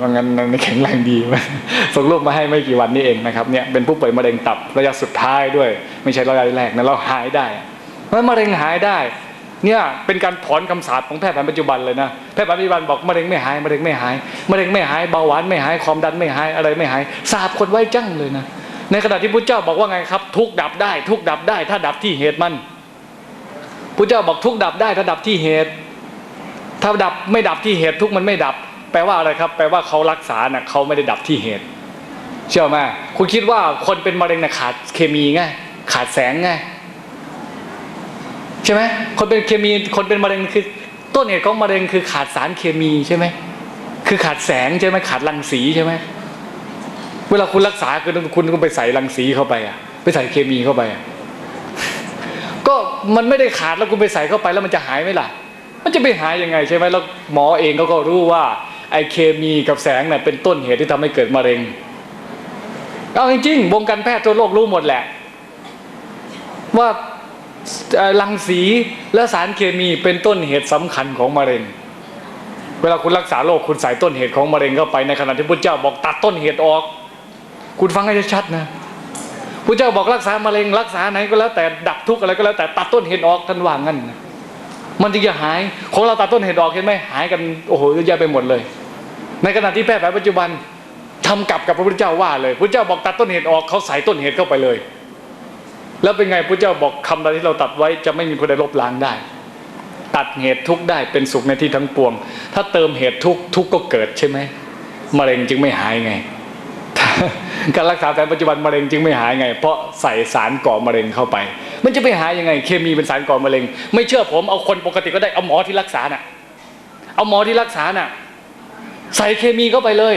ว่างั้นมันแข็งแรงดีส่งรูปมาให้ไม่กี่วันนี้เองนะครับเนี่ยเป็นผู้ป่วยมะเร็งตับระยะสุดท้ายด้วย ไม่ใช่ระยะแรกนะเราหายได้เพราะมะเร็งหายได้เนี่ยเป็นการถอนคำสาปของแพทย์แผนปัจจุบันเลยนะแพทย์แผนปัจจุบันบอกมะเร็งไม่หายมะเร็งไม่หายมะเร็งไม่หายเบาหวานไม่หายความดันไม่หายอะไรไม่หายสาบคนไว้จังเลยนะในขณะที่พระเจ้าบอกว่าไงครับ ทุกข์ดับได้ ทุกข์ดับได้ ถ้าดับที่เหตุมันพระเจ้าบอกทุกข์ดับได้ถ้าดับที่เหตุ ถ้าดับไม่ดับที่เหตุทุกข์มันไม่ดับแป ลว่าอะไรครับ แปลว่าเขารักษาน่ะเขาไม่ได้ดับที่เหตุ เชื่อไหมคุณคิดว่าคนเป็นมะเร็งน่ะขาดเคมีไงขาดแสงไงใช่ไหมคนเป็นเคมีคนเป็นมะเร็งคือ ต้นเหตุของมะเร็งคือขาดสารเคมีใช่ไหมคือขาดแสงใช่ไหมขาดรังสีใช่ไหมเวลาคุณรักษาคือคุณคุณไปใส่รังสีเข้าไปอะ ไปใส่เคมีเข้าไปอะก็มันไม่ได้ขาดแล้วคุณไปใส่เข้าไปแล้วมันจะหายไหมล่ะ มันจะไปหายยังไงใช่ไหมแล้วหมอเองเขาก็รู้ว่า ไอเคมีกับแสงเนี่ยเป็นต้นเหตุที่ทำให้เกิดมะเร็งเอาจริงๆวงการแพทย์ทั่วโลกรู้หมดแหละ ว่ารังสีและสารเคมีเป็นต้นเหตุสำคัญของมะเร็ง เวลาคุณรักษาโรคคุณใส่ต้นเหตุของมะเร็งเข้าไปในขณะที่พระเจ้าบอกตัดต้นเหตุออก คุณฟังให้ชัดนะพระเจ้าบอกรักษามะเร็งรักษาไหนก็แล้วแต่ดับทุกข์อะไรก็แล้วแต่ตัดต้นเหตุออกท่านว่างั้นนะ มันจึงจะหายของเราตัดต้นเหตุออกเห็นไหมหายกันโอ้โหเยอะแยะไปหมดเลย ในขณะที่แพทย์แผนปัจจุบันทำกลับกับพระพุทธเจ้าว่าเลยพระเจ้าบอกตัดต้นเหตุออกเขาใส่ต้นเหตุเข้าไปเลย แล้วเป็นไงพระเจ้าบอกคำใดที่เราตัดไว้จะไม่มีผู้ใดลบล้างได้ ตัดเหตุทุกได้เป็นสุขในที่ทั้งปวง ถ้าเติมเหตุทุกทุกก็เกิดใช่ไหมมะเร็งจึงไม่หายไง การรักษาแผนปัจจุบันมะเร็งจึงไม่หายไง เพราะใส่สารก่อมะเร็งเข้าไป มันจะไปหายยังไง เคมีเป็นสารก่อมะเร็ง ไม่เชื่อผมเอาคนปกติก็ได้เอาหมอที่รักษาน่ะ เอาหมอที่รักษาน่ะ ใส่เคมีเข้าไปเลย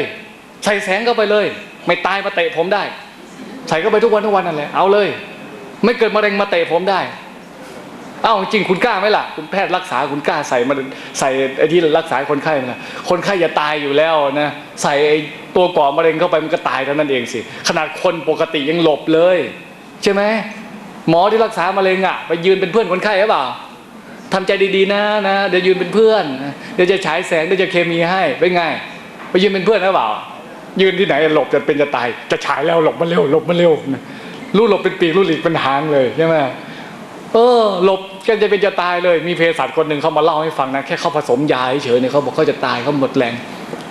ใส่แสงเข้าไปเลย ไม่ตายมาเตะผมได้ ใส่เข้าไปทุกวันทุกวันนั่นแหละเอาเลย ไม่เกิดมะเร็งมาเตะผมได้เอ้าจริงคุณกล้าไหมล่ะ คุณแพทย์รักษาคุณกล้าใส่มาใส่ไอ้ที่รักษาคนไข้ไหมล่ะคนไข้จะตายอยู่แล้วนะใส่ไอ้ตัวก่อมะเร็งเข้าไปมันก็ตายเท่านั้นเองสิขนาดคนปกติยังหลบเลย ใช่ไหม หมอที่รักษามะเร็งอะ ไปยืนเป็นเพื่อนคนไข้หรือเปล่าทำใจดีๆนะนะเดี๋ยวยืนเป็นเพื่อน เดี๋ยวจะฉายแสงเดี๋ยวจะเคมีให้เป็นไงไปยืนเป็นเพื่อนหรือเปล่า ยืนที่ไหนหลบจะเป็นจะตาย จะฉายแล้วหลบมาเร็วหลบมาเร็วรู้หลบเป็นปีกรู้หลีกเป็นหางเลยใช่ไหมเออหลบกันจะเป็นจะตายเลย มีเภสัชคนหนึ่งเขามาเล่าให้ฟังนะแค่เขาผสมยาเฉยเนี่ยเขาบอกเขาจะตายเขาหมดแรง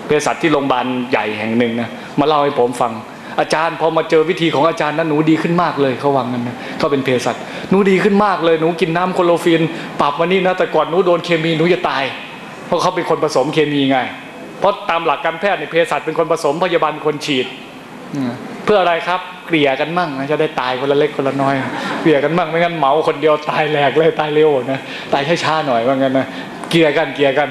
เภสัชที่โรงพยาบาลใหญ่แห่งหนึ่งนะมาเล่าให้ผมฟัง อาจารย์พอมาเจอวิธีของอาจารย์นั้นหนูดีขึ้นมากเลยเขาวังกันนะเขาเป็นเภสัชหนูดีขึ้นมากเลยหนูกินน้ำโคโลฟีนปรับวันนี้นะแต่ก่อนหนูโดนเคมีหนูจะตาย เพราะเขาเป็นคนผสมเคมีไง เพราะตามหลักการแพทย์ในเภสัชเป็นคนผสมพยาบาลคนฉีดเพื่ออะไรครับเกลี่ยกันมั่งนะจะได้ตายคนละเล็กคนละน้อยเกลี่ยกันมั่งไม่งั้นเหมาคนเดียวตายแหลกเลยตายเร็วนะตายช้าๆหน่อยว่างั้นนะเกลี่ยกันเกลี่ยกัน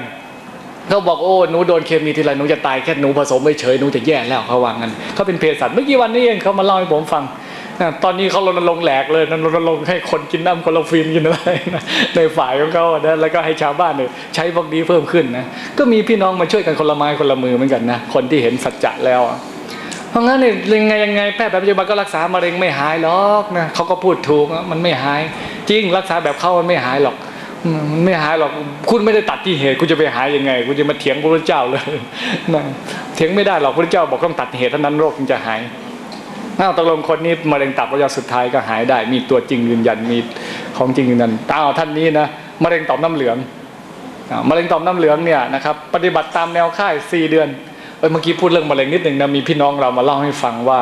เขาบอกโอ้หนูโดนเคมีทีไรหนูจะตายแค่หนูผสมไม่เฉยหนูจะแย่แล้วเขาวางั้นเขาเป็นเภสัชเมื่อกี้วันนี้เองเขามาเล่าให้ผมฟังตอนนี้เขารณรงค์แหลกเลยนะรณรงค์ให้คนกินน้ำคลอฟินกินอะไรนะในฝ่ายของเขานะแล้วก็ให้ชาวบ้านเนี่ยใช้พวกนี้เพิ่มขึ้นนะก็มีพี่น้องมาช่วยกันคนละไม้คนละมือเหมือนกันนะคนที่เห็นสัจจะแล้ว เพราะงั้นเนี่ยยังไงยังไงแพทย์แบบปัจจุบันก็รักษามะเร็งไม่หายหรอกนะเขาก็พูดถูกมันไม่หาย จริงรักษาแบบเขามันไม่หายหรอก มันไม่หายหรอกคุณไม่ได้ตัดที่เหตุคุณจะไปหายยังไงคุณจะมาเถียงพระพุทธเจ้าเลยนะเถียงไม่ได้หรอกพระพุทธเจ้าบอกต้องตัดเหตุเท่านั้นโรคจึงจะหายอ้าวตกลงคนนี้มะเร็งตับระยะสุดท้ายก็หายได้ มีตัวจริงยืนยันมีของจริงยืนยันอ้าวท่านนี้นะมะเร็งต่อมน้ำเหลืองมะเร็งต่อมน้ำเหลืองเนี่ยนะครับปฏิบัติตามแนวค่ายสี่เดือนเออเมื่อกี้พูดเรื่องมะเร็งนิดหนึ่งนะมีพี่น้องเรามาเล่าให้ฟังว่า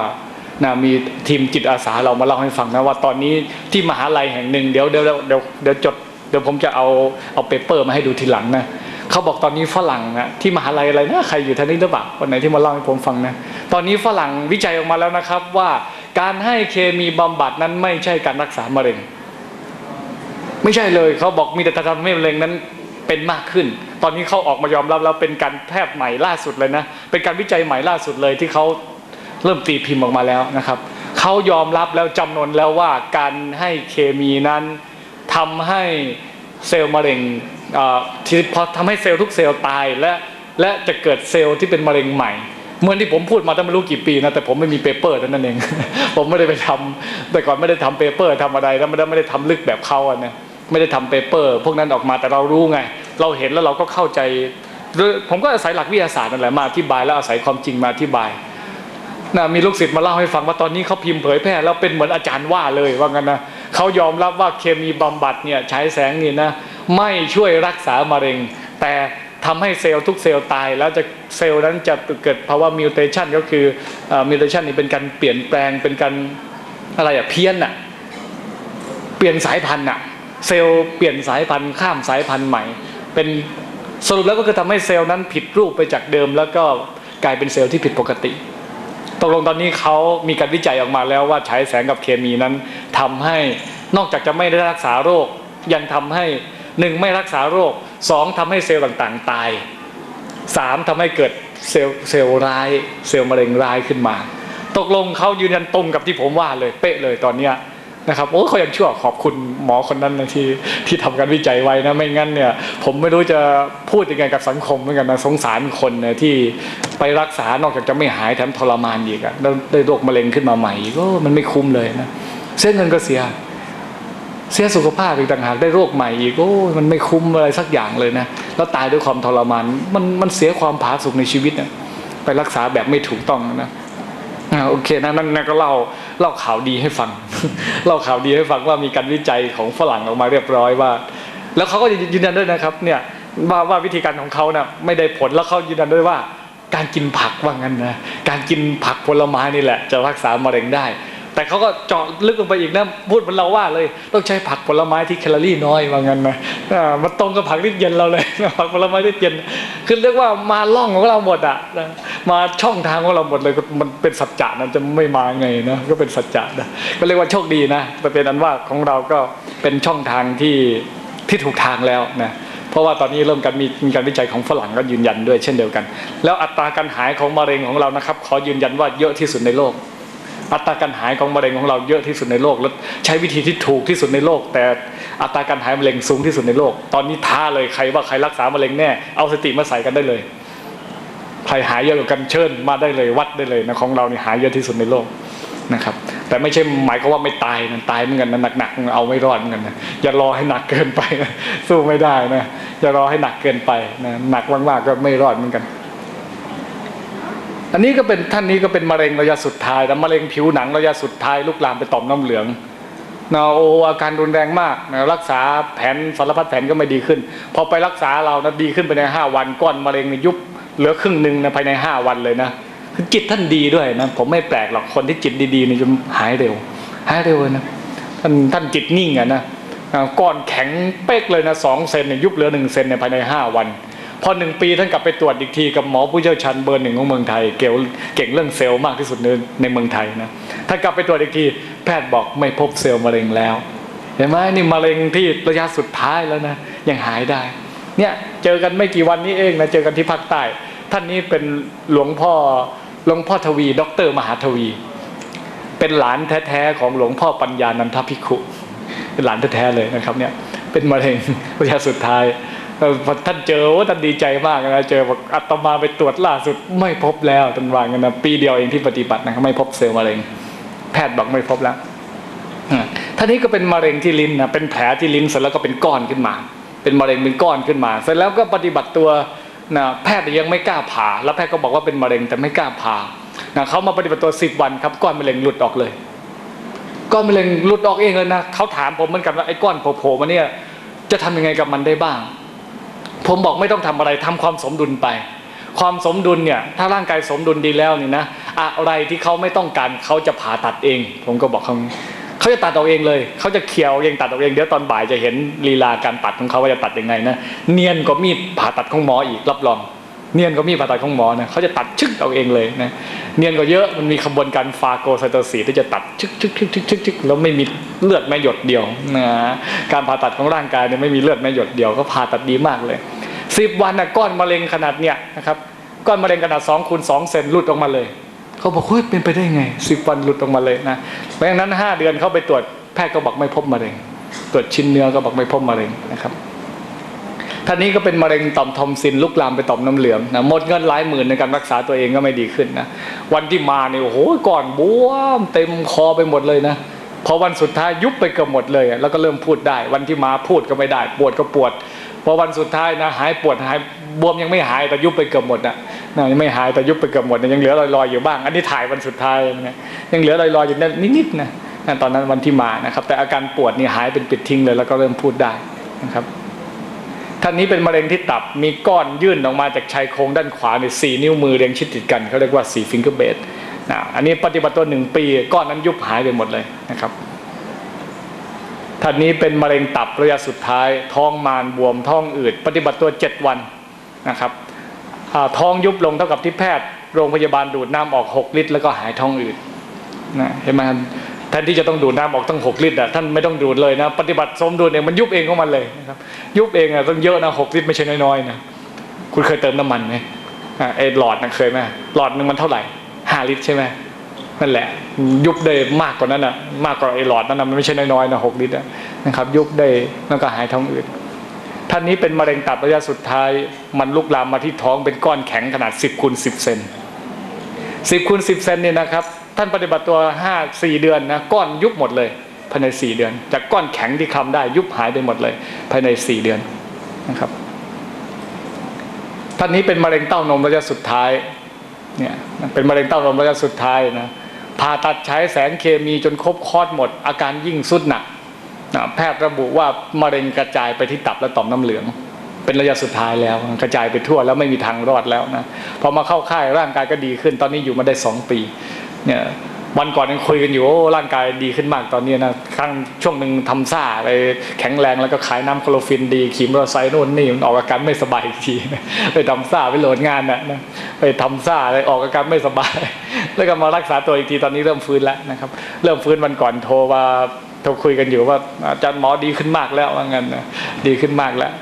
นะมีทีมจิตอาสาเรามาเล่าให้ฟังนะว่าตอนนี้ที่มหาลัยแห่งหนึ่งเดี๋ยวเดี๋ยวเดี๋ยวเดี๋ยวเดี๋ยวจด เดี๋ยวผมจะเอาเอาเปเปอร์มาให้ดูทีหลังนะเขาบอกตอนนี้ฝรั่งนะที่มหาลัยอะไรนะใครอยู่ท่างนี้หรือเปล่าวันไหนที่มาเล่าให้ผมฟังนะตอนนี้ฝรั่งวิจัยออกมาแล้วนะครับ ว่าการให้เคมีบำบัดนั้นไม่ใช่การรักษามะเร็ง ไม่ใช่เลยเขาบอกมีแต่ทำให้มะเร็งนั้นเป็นมากขึ้น ตอนนี้เขาออกมายอมรับแล้วเป็นการแพทย์ใหม่ล่าสุดเลยนะ เป็นการวิจัยใหม่ล่าสุดเลยที่เขาเริ่มตีพิมพ์ออกมาแล้วนะครับเขายอมรับแล้วจำนวนแล้วว่าการให้เคมีนั้น ทำให้เซลล์มะเร็งที่พอทำให้เซลล์ทุกเซลล์ตายและและจะเกิดเซลล์ที่เป็นมะเร็งใหม่เหมื่อนที่ผมพูดมาตั้งไม่รู้กี่ปีนะแต่ผมไม่มีเปเปอร์เท่านั้นเอง ผมไม่ได้ไปทำแต่ก่อนไม่ได้ทำเปเปอร์ทำอะไรแล้วไม่ได้ไม่ได้ทำลึกแบบเขาอะนะไม่ได้ทำเปเปอร์ พวกนั้นออกมาแต่เรารู้ไง เราเห็นแล้วเราก็เข้าใจ ผมก็อาศัยหลักวิทยาศาสตร์นั่นแหละมาอธิบายแล้วอาศัยความจริงมาอธิบายนะมีลูกศิษย์มาเล่าให้ฟังว่าตอนนี้เขาพิมพ์เผยแพร่แล้วเป็นเหมือนอาจารย์ว่าเลยว่างั้นนะ เขายอมรับว่าเคมีบำบัดเนี่ยใช้แสงนี่นะไม่ช่วยรักษามะเร็ง แต่ทำให้เซลล์ทุกเซลล์ตาย แล้วจะเซลล์นั้นจะเกิดภาวะมิวเทชันก็คือมิวเทชันนี่เป็นการเปลี่ยนแปลงเป็นการอะไรอะเพี้ยนอะเปลี่ยนสายพันธุ์อะเซลล์เปลี่ยนสายพันธุ์ข้ามสายพันธุ์ใหม่ เป็นสรุปแล้วก็คือทำให้เซลล์นั้นผิดรูปไปจากเดิม แล้วก็กลายเป็นเซลล์ที่ผิดปกติ ตกลงตอนนี้เขามีการวิจัยออกมาแล้วว่าใช้แสงกับเคมีนั้นทำให้นอกจากจะไม่ได้รักษาโรค ยังทำให้หนึ่งไม่รักษาโรคสองทำให้เซลล์ต่างๆ ตายสามทำให้เกิดเซลล์เซลล์ร้าย เซลล์มะเร็งร้ายขึ้นมา ตกลงเขายืนยันตรงกับที่ผมว่าเลยเป๊ะเลยตอนเนี้ย นะครับโอ้เขายังชั่วขอบคุณหมอคนนั้นนะที่ที่ทำการวิจัยไว้นะไม่งั้นเนี่ย ผมไม่รู้จะพูดยังไงกับสังคมเหมือนกันนะสงสารคนนะที่ไปรักษานอกจากจะไม่หายแถมทรมานอีกอะได้โรคมะเร็งขึ้นมาใหม่ก็มันไม่คุ้มเลยนะเสียเงินก็เสีย เสียสุขภาพอีกต่างหากได้โรคใหม่อีกโอ้มันไม่คุ้มอะไรสักอย่างเลยนะแล้วตายด้วยความทรมานมันมันเสียความผาสุกในชีวิตนะไปรักษาแบบไม่ถูกต้องนะ โอเคนะนั่นนก็เล่าเล่าข่าวดีให้ฟัง เล่าข่าวดีให้ฟังว่ามีการวิจัยของฝรั่งออกมาเรียบร้อยว่า แล้วเขาก็ยืนยันด้วยนะครับเนี่ยว่าว่าวิธีการของเขานะ่ะไม่ได้ผลแล้วเขายืนยันด้วยว่า การกินผักว่างั้นนะการกินผักผลไม้นี่แหละ จะรักษามะเร็งได้ แต่เขาก็เจาะลึกลงไปอีกนะพูดเหมือนเราว่าเลยต้องใช้ผักผลไม้ที่แคลอรี่น้อยว่างั้นนะอ่ามันตรงกับผักที่เย็นเราเลยผักผลไม้ที่เย็นคือเรียกว่ามาล่องของเราหมดอะ มาช่องทางของเราหมดเลยมันเป็นสัจจะนะจะไม่มาไงนะก็เป็นสัจจะนะก็เรียกว่าโชคดีนะแต่เป็นอันว่าของเราก็เป็นช่องทางที่ที่ถูกทางแล้วนะเพราะว่าตอนนี้เริ่มการมีมีการวิจัยของฝรั่งก็ยืนยันด้วยเช่นเดียวกัน แล้วอัตราการหายของมะเร็งของเรานะครับ ขอยืนยันว่าเยอะที่สุดในโลก อัตราการหายของมะเร็งของเราเยอะที่สุดในโลก และใช้วิธีที่ถูกที่สุดในโลก แต่อัตราการหายมะเร็งสูงที่สุดในโลก ตอนนี้ท้าเลยใครว่าใครรักษามะเร็งแน่เอาสติมาใส่กันได้เลย ใครหายเยอะกว่ากันเชิญมาได้เลยวัดได้เลยนะของเรานี่หายเยอะที่สุดในโลกนะครับ แต่ไม่ใช่หมายความว่าไม่ตายนะตายเหมือนกันนะหนักๆเอาไม่รอดเหมือนกันนะอย่ารอให้หนักเกินไปนะสู้ไม่ได้นะอย่ารอให้หนักเกินไปนะหนักมากๆก็ไม่รอดเหมือนกัน อันนี้ก็เป็นท่านนี้ก็เป็นมะเร็งระยะสุดท้ายแล้วมะเร็งผิวหนังระยะสุดท้ายลุกลามไปต่อมน้ำเหลืองนะโออาการรุนแรงมากนะรักษาแผนสารพัดแผนก็ไม่ดีขึ้น พอไปรักษาเรานะดีขึ้นไปในห้าวันก้อนมะเร็งเนี่ยยุบ เหลือครึ่งหนึ่งนะภายในห้าวันเลยนะคือจิตท่านดีด้วยนะผมไม่แปลกหรอกคนที่จิตดีๆเนี่ยจะหายเร็ว หายเร็วนะท่านท่านจิตนิ่งอะนะก้อนแข็งเป๊กเลยนะสองเซนเนี่ยยุบเหลือหนึ่งเซนในยภายในห้าวัน พอหนึ่งปีท่านกลับไปตรวจอีกทีกับหมอผู้เชี่ยวชาญเบอร์หนึ่งของเมืองไทย เกี่ยวเก่งเรื่องเซลล์มากที่สุดในในเมืองไทยนะท่านกลับไปตรวจอีกที แพทย์บอกไม่พบเซลล์มะเร็งแล้วเห็นไหมนี่มะเร็งที่ระยะสุดท้ายแล้วนะยังหายได้ เนี่ยเจอกันไม่กี่วันนี้เองนะเจอกันที่ภาคใต้ ท่านนี้เป็นหลวงพ่อหลวงพ่อทวีด็อกเตอร์มหาทวี เป็นหลานแท้ๆของหลวงพ่อปัญญานันทภิกขุเป็นหลานแท้ๆเลยนะครับเนี่ยเป็นมะเร็งระยะสุดท้ายท่านเจอท่านดีใจมากนะเจอบอกอัตมาไปตรวจล่าสุดไม่พบแล้วท่านวางกันนะปีเดียวเองที่ปฏิบัตินะครับไม่พบเซลล์มะเร็ง แพทย์บอกไม่พบแล้วท่านนี้ก็เป็นมะเร็งที่ลิ้นนะเป็นแผลที่ลิ้นเสร็จแล้วก็เป็นก้อนขึ้นมา เป็นมะเร็งเป็นก้อนขึ้นมา เสร็จแล้วก็ปฏิบัติตัวนะแพทย์ยังไม่กล้าผ่า แล้วแพทย์ก็บอกว่าเป็นมะเร็งแต่ไม่กล้าผ่านะเขามาปฏิบัติตัวสิบวันครับก้อนมะเร็งหลุดออกเลยก้อนมะเร็งหลุดออกเองเลยนะเขาถามผมเหมือนกันว่าไอ้ก้อนโผล่มาเนี่ยจะทำยังไงกับมันได้บ้าง ผมบอกไม่ต้องทำอะไรทำความสมดุลไป ความสมดุลเนี่ยถ้าร่างกายสมดุลดีแล้วนี่นะอะไรที่เขาไม่ต้องการเขาจะผ่าตัดเอง ผมก็บอกเขา เขาจะตัดเอาเองเลยเขาจะเคี่ยวเองตัดเอาเองเดี๋ยวตอนบ่ายจะเห็นลีลาการตัดของเขาว่าจะตัดยังไงนะเนียนกว่ามีดผ่าตัดของหมออีกรับรอง เนียนกว่ามีดผ่าตัดของหมอนะเขาจะตัดชึกเอาเองเลยนะเนียนกว่าเยอะมันมีขบวนการฟาโกไซโตซีที่จะตัดชึกชึกชึกชึกชึกชึกแล้วไม่มีเลือดแม้หยดเดียวนะการผ่าตัดของร่างกายเนี่ยไม่มีเลือดแม้หยดเดียวก็ผ่าตัดดีมากเลยสิบวันนะก้อนมะเร็งขนาดเนี้ยนะครับก้อนมะเร็งขนาดสองคูณสองเซนหลุดออกมาเลย เขาบอกเฮ้ยเป็นไปได้ไงสิบวันหลุดออกมาเลยนะเพราะฉะนั้นห้าเดือนเข้าไปตรวจแพทย์ก็บอกไม่พบมะเร็ง ตรวจชิ้นเนื้อก็บอกไม่พบมะเร็งนะครับท่านนี้ก็เป็นมะเร็งต่อมทอมซินลุกลามไปต่อมน้ำเหลืองนะหมดเงินหลายหมื่นในการรักษาตัวเองก็ไม่ดีขึ้นนะวันที่มาเนี่ยโอ้โหก่อนบวมเต็มคอไปหมดเลยนะพอวันสุดท้ายยุบไปเกือบหมดเลยอะแล้วก็เริ่มพูดได้ วันที่มาพูดก็ไม่ได้ ปวดก็ปวด พอวันสุดท้ายนะหายปวดหายบวมยังไม่หายแต่ยุบไปเกือบหมดนะนะยังไม่หายแต่ยุบไปเกือบหมดนะยังเหลือลอยๆอยู่บ้าง อันนี้ถ่ายวันสุดท้ายนะยังเหลือลอยๆอยู่นิดๆนะนะตอนนั้นวันที่มานะครับ แต่อาการปวดนี่หายเป็นปิดทิ้งเลย แล้วก็เริ่มพูดได้นะครับท่านนี้เป็นมะเร็งที่ตับมีก้อนยื่นออกมาจากชายโครงด้านขวาในสี่นิ้วมือเรียงชิดติดกันเขาเรียกว่าสี่ฟิงเกอร์เบดนะอันนี้ปฏิบัติตัวหนึ่งปี ก้อนนั้นยุบหายไปหมดเลยนะครับ ท่านนี้เป็นมะเร็งตับระยะสุดท้าย ท้องมานบวมท้องอืด ปฏิบัติตัว 7 วันนะครับท้องยุบลงเท่ากับที่แพทย์ โรงพยาบาลดูดน้ำออก 6 ลิตร แล้วก็หายท้องอืดนะเห็นไหมแทนที่จะต้องดูดน้ำออกตั้ง 6 ลิตรอะท่านไม่ต้องดูดเลยนะ ปฏิบัติสมดุลเองมันยุบเองของมันเลยนะครับยุบเองอะต้องเยอะนะ6ลิตรไม่ใช่น้อยๆนะคุณเคยเติมน้ำมันไหมไอ้หลอดนะเคยไหมหลอดหนึ่งมันเท่าไหร่5ลิตรใช่ไหม นั่นแหละ ยุบได้มากกว่านั้นอะมากกว่าไอ้หลอดนั้นนะมันไม่ใช่น้อยๆนะหกลิตรอะนะครับ ยุบได้แล้วก็หายท้องอืดท่านนี้เป็นมะเร็งตับระยะสุดท้าย มันลุกลามมาที่ท้องเป็นก้อนแข็งขนาด 10คูณ10เซน10คูณ10เซนเนี่ยนะครับ ท่านปฏิบัติตัว 5 4 เดือนนะก้อนยุบหมดเลยภายใน 4 เดือน จากก้อนแข็งที่คลำได้ยุบหายไปหมดเลย ภายใน 4 เดือนนะครับ ท่านนี้เป็นมะเร็งเต้านมระยะสุดท้ายเนี่ยเป็นมะเร็งเต้านมระยะสุดท้ายนะ ผ่าตัดใช้แสงเคมีจนครบคลอดหมด อาการยิ่งสุดหนักนะแพทย์ระบุว่ามะเร็งกระจายไปที่ตับและต่อมน้ำเหลือง เป็นระยะสุดท้ายแล้วกระจายไปทั่วแล้วไม่มีทางรอดแล้วนะพอมาเข้าค่ายร่างกายก็ดีขึ้น ตอนนี้อยู่มาได้สองปีเนี่ยวันก่อนยังคุยกันอยู่โอ้ร่างกายดีขึ้นมากตอนนี้นะครั้งช่วงหนึ่งทำซ่าอะไรแข็งแรงแล้วก็ขายน้ำโคลอฟินดีขี่มอเตอร์ไซค์นู่นนี่มันออกอาการไม่สบายอีกทีไปทำซ่าไปโหลดงานนะนะไปทำซ่าอะไรออกอาการไม่สบาย แล้วก็มารักษาตัวอีกทีตอนนี้เริ่มฟื้นแล้วนะครับ เริ่มฟื้นวันก่อนโทรว่าโทรคุยกันอยู่ว่าอาจารย์หมอดีขึ้นมากแล้วว่างั้นนะดีขึ้นมากแล้ว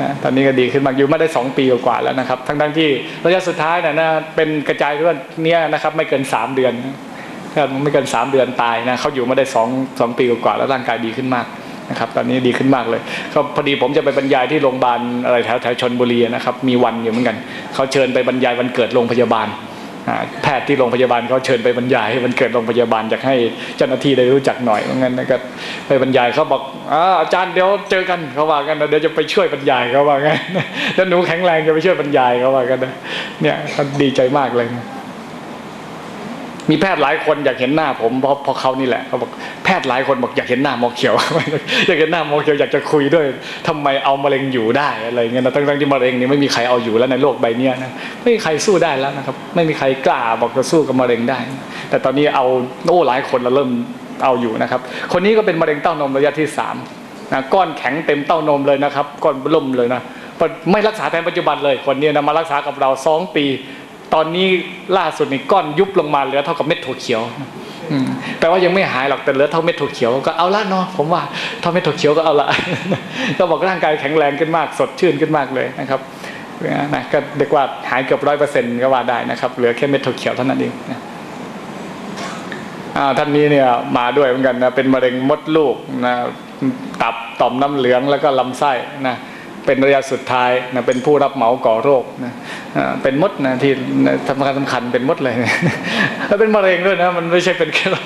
นะตอนนี้ก็ดีขึ้นมากอยู่มาได้สองปีกว่าแล้วนะครับ ทั้งทั้งที่ระยะสุดท้ายนะนะเป็นกระจายเรื่องเนี้ยนะครับไม่เกินสามเดือนถ้าไม่เกินสามเดือนตายนะเขาอยู่มาได้สองสองปีกว่าแล้วร่างกายดีขึ้นมากนะครับตอนนี้ดีขึ้นมากเลยก็พอดีผมจะไปบรรยายที่โรงพยาบาลอะไรแถวแถวชนบุรีนะครับมีวันอยู่เหมือนกันเขาเชิญไปบรรยายวันเกิดโรงพยาบาล แพทย์ที่โรงพยาบาลเขาเชิญไปบรรยายให้มันเกิดโรงพยาบาลอยากให้เจ้าหน้าที่ได้รู้จักหน่อยเพราะงั้นนะก็ไปบรรยายเขาบอกอาอาจารย์เดี๋ยวเจอกันเขาว่ากันนะเดี๋ยวจะไปช่วยบรรยายเขาว่างั้นแล้วหนูแข็งแรงจะไปช่วยบรรยายเขาว่ากันนะเนี่ยเขาดีใจมากเลย มีแพทย์หลายคนอยากเห็นหน้าผมเพราะเพราะเขานี่แหละเขาบอกแพทย์หลายคนบอกอยากเห็นหน้าหมอเขียว อยากเห็นหน้าหมอเขียวอยากจะคุยด้วยทำไมเอามะเร็งอยู่ได้อะไรเงี้ยนะทั้งๆที่มะเร็งนี่ไม่มีใครเอาอยู่แล้วในโลกใบนี้นะไม่มีใครสู้ได้แล้วนะครับ ไม่มีใครกล้าบอกจะสู้กับมะเร็งได้ แต่ตอนนี้เอาโอ้หลายคนเราเริ่มเอาอยู่นะครับ คนนี้ก็เป็นมะเร็งเต้านมระยะที่สามนะก้อนแข็งเต็มเต้านมเลยนะครับ ก้อนล่มเลยนะไม่รักษาแทนปัจจุบันเลยคนนี้นะมารักษากับเราสองปี ตอนนี้ล่าสุดนี่ก้อนยุบลงมาเหลือเท่ากับเม็ดถั่วเขียวแปลว่ายังไม่หายหรอกแต่เหลือเท่าเม็ดถั่วเขียวก็เอาละเนาะผมว่าเท่าเม็ดถั่วเขียวก็เอาละก็บอกร่างกายแข็งแรงขึ้นมาก สดชื่นขึ้นมากเลยนะครับนะก็เรียกว่าหายเกือบร้อยเปอร์เซ็นต์ก็ว่าได้นะครับ เหลือแค่เม็ดถั่วเขียวเท่านั้นเองนะอ่าท่านนี้เนี่ยมาด้วยเหมือนกันนะเป็นมะเร็งมดลูกนะตับต่อมน้ำเหลืองแล้วก็ลำไส้นะ เป็นระยะสุดท้ายนะเป็นผู้รับเหมาก่อโรคนะเป็นมดนะที่สำคัญสำคัญเป็นมดเลยแล้วเป็นมะเร็งด้วยนะ มันไม่ใช่เป็นแค่เรา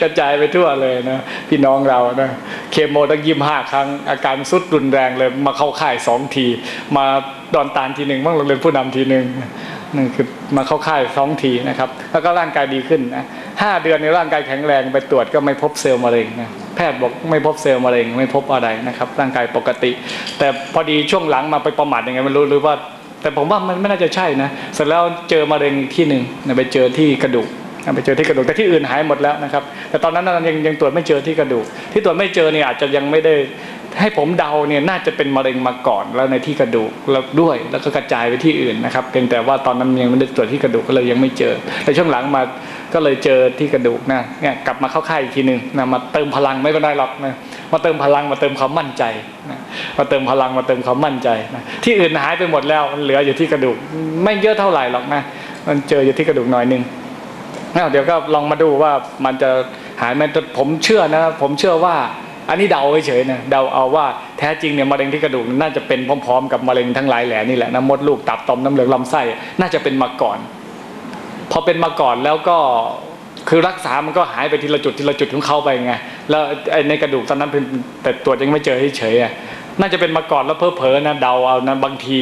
กระจายไปทั่วเลยนะพี่น้องเรานะเคมโมตั้งยี่ห้าครั้ง อาการสุดรุนแรงเลยมาเข้าค่ายสองที มาดอนตาลทีหนึ่งบ้างโรงเรียนผู้นำทีหนึ่งนั่นคือมาเข้าค่ายสองทีนะครับ แล้วก็ร่างกายดีขึ้นนะห้าเดือนในร่างกายแข็งแรงไปตรวจก็ไม่พบเซลล์มะเร็งนะ แพทย์บอกไม่พบเซลล์มะเร็งไม่พบอะไรนะครับ ร่างกายปกติ แต่พอดีช่วงหลังมาไปประมาทยังไงไม่รู้หรือว่า แต่ผมว่ามันไม่น่าจะใช่นะเสร็จแล้วเจอมะเร็งที่หนึ่งไปเจอที่กระดูกไปเจอที่กระดูกแต่ที่อื่นหายหมดแล้วนะครับ แต่ตอนนั้นยังยังตรวจไม่เจอที่กระดูก ที่ตรวจไม่เจอเนี่ยอาจจะยังไม่ได้ ให้ผมเดาเนี่ยน่าจะเป็นมะเร็งมาก่อนแล้วในที่กระดูกแล้วด้วย แล้วก็กระจายไปที่อื่นนะครับเพียงแต่ว่าตอนนั้นยังไม่ได้ตรวจที่กระดูกก็เลยยังไม่เจอ แต่ช่วงหลังมาก็เลยเจอที่กระดูกนะเนี่ยกลับมาเข้าค่ายอีกทีหนึ่งนะมาเติมพลังไม่เป็นไรหรอกนะมาเติมพลังมาเติมความมั่นใจนะมาเติมพลังมาเติมความมั่นใจนะที่อื่นหายไปหมดแล้วมันเหลืออยู่ที่กระดูกไม่เยอะเท่าไหร่หรอกนะมันเจออยู่ที่กระดูกหน่อยหนึงเดี๋ยวก็ลองมาดูว่ามันจะหายไหมผมเชื่อนะ ผมเชื่อว่า อันนี้เดาเฉยๆนะเดาเอาว่าแท้จริงเนี่ยมะเร็งที่กระดูกน่าจะเป็นพร้อมๆ กับมะเร็งทั้งหลายแหล่นี่แหละนะมดลูกตับต่อมน้ำเหลืองลำไส้น่าจะเป็นมาก่อน พอเป็นมาก่อนแล้วก็คือรักษามันก็หายไปทีละจุดทีละจุดของเขาไปไงแล้วในกระดูกตอนนั้นเป็นแต่ตรวจยังไม่เจอเฉยๆน่าจะเป็นมาก่อนแล้วเพอเพอนะเดาเอานะบางที